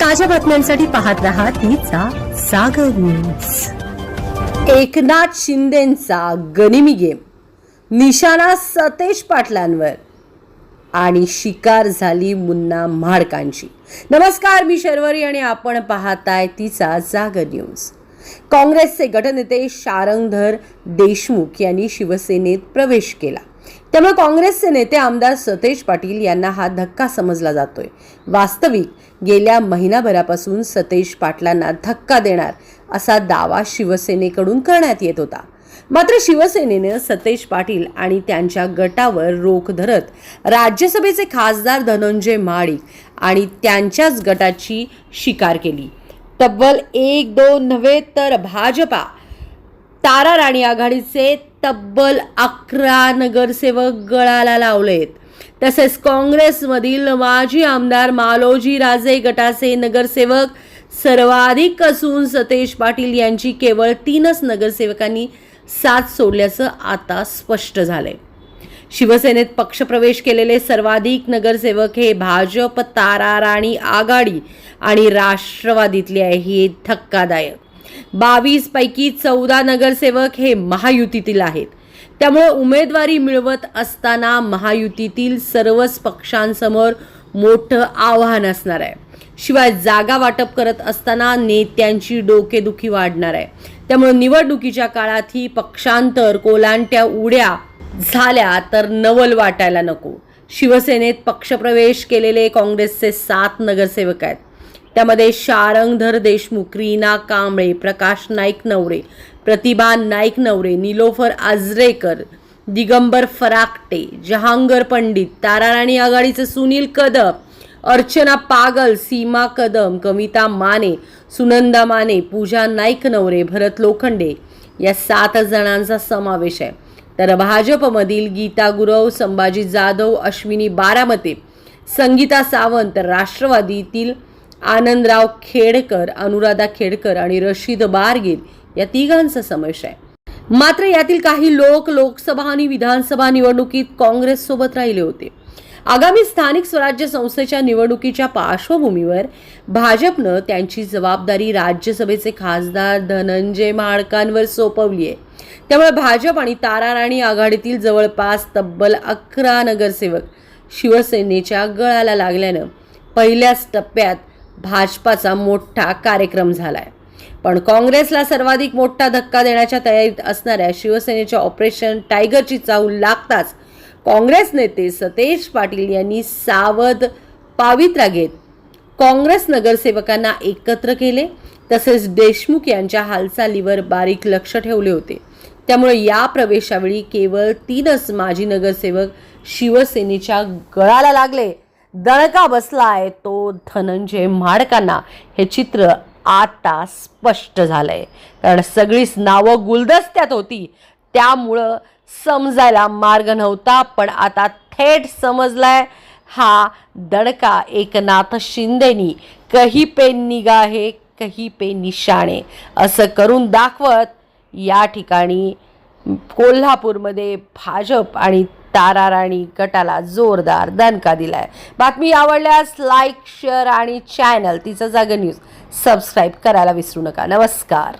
ताज्या बातम्यांसाठी पाहत राहा तिचा सागर न्यूज एकनाथ शिंदेचा गनिमी गेम. निशाणा सतेज पाटलांवर. आणि शिकार झाली मुन्ना म्हाडकांची. नमस्कार मी शर्वरी आणि आपण पाहताय तिचा जागर न्यूज काँग्रेसचे गटनेते शारंगधर देशमुख यांनी शिवसेनेत प्रवेश केला. त्यामुळे काँग्रेसचे नेते आमदार सतेज पाटील यांना हा धक्का समजला जातोय. वास्तविक गेल्या महिनाभरापासून सतेज पाटलांना धक्का देणार असा दावा शिवसेनेकडून करण्यात येत होता. मात्र शिवसेनेनं सतेज पाटील आणि त्यांच्या गटावर रोख धरत राज्यसभेचे खासदार धनंजय माळी आणि त्यांच्याच गटाची शिकार केली. तब्बल एक दोन नव्हे तर भाजपा तारा राणी आघाडीचे तब्बल अकरा नगरसेवक गळाला लावलेत. तसेच काँग्रेसमधील माजी आमदार मालोजी राजे गटाचे नगरसेवक सर्वाधिक असून सतेज पाटील यांची केवळ तीनच नगरसेवकांनी साथ सोडल्याचं आता स्पष्ट झालंय. शिवसेनेत पक्षप्रवेश केलेले सर्वाधिक नगरसेवक हे भाजप तारा राणी आघाडी आणि राष्ट्रवादीतले आहे. हे धक्कादायक. बावीस पैकी चौदा नगरसेवक हे महायुतीतील आहेत. त्यामुळे उमेदवारी मिळवत असताना महायुतीतील सर्वच पक्षांसमोर मोठं आव्हान असणार आहे. शिवाय जागा वाटप करत असताना नेत्यांची डोकेदुखी वाढणार आहे. त्यामुळे निवडणुकीच्या काळात ही पक्षांतर कोलांट्या उड्या झाल्या तर नवल वाटायला नको. शिवसेनेत पक्षप्रवेश केलेले काँग्रेसचे सात नगरसेवक आहेत. त्यामध्ये शारंगधर देशमुख रीना कांबळे प्रकाश नाईक नवरे प्रतिभा नाईक नवरे निलोफर आजरेकर दिगंबर फराकटे जहांगर पंडित ताराराणी आघाडीचे सुनील कदम अर्चना पागल सीमा कदम कविता माने सुनंदा माने पूजा नाईक नवरे भरत लोखंडे या सात जणांचा समावेश आहे. तर भाजपमधील गीता गुरव संभाजी जाधव अश्विनी बारामते संगीता सावंत राष्ट्रवादीतील आनंदराव खेडकर अनुराधा खेडकर आणि रशीद बारगीर या तिघांचा समावेश आहे. मात्र यातील काही लोक लोकसभा आणि विधानसभा निवडणुकीत काँग्रेस सोबत राहिले होते. आगामी स्थानिक स्वराज्य संस्थेच्या निवडणुकीच्या पार्श्वभूमीवर भाजपनं त्यांची जबाबदारी राज्यसभेचे खासदार धनंजय माडकांवर सोपवली आहे. त्यामुळे भाजप आणि तारा राणी आघाडीतील जवळपास तब्बल अकरा नगरसेवक शिवसेनेच्या गळाला लागल्यानं पहिल्याच टप्प्यात भाजपाचा मोठा कार्यक्रम झाला आहे पण काँग्रेसला सर्वाधिक मोठा धक्का देण्याच्या तयारीत असणाऱ्या शिवसेनेच्या ऑपरेशन टायगरची चाहूल लागताच काँग्रेस नेते सतेज पाटील यांनी सावध पावित्रा घेत काँग्रेस नगरसेवकांना एकत्र केले. तसेच देशमुख यांच्या हालचालीवर बारीक लक्ष ठेवले होते. त्यामुळे या प्रवेशावेळी केवळ तीनच माजी नगरसेवक शिवसेनेच्या गळाला लागले. दणका बसलाय तो धनंजय म्हाडकांना. हे चित्र आता स्पष्ट झालंय. कारण सगळीच नावं गुलदस्त्यात होती. त्यामुळं समजायला मार्ग नव्हता पण आता थेट समजलाय हा दणका एकनाथ शिंदेनी. कही पे निगाहे कही पे निशाणे. असं करून दाखवत या ठिकाणी कोल्हापूरमध्ये भाजप आणि तारा राणी गटाला जोरदार दणका दिलाय. बातमी आवडल्यास लाईक शेअर आणि चॅनल तिचं जागा न्यूज सबस्क्राईब करायला विसरू नका. नमस्कार.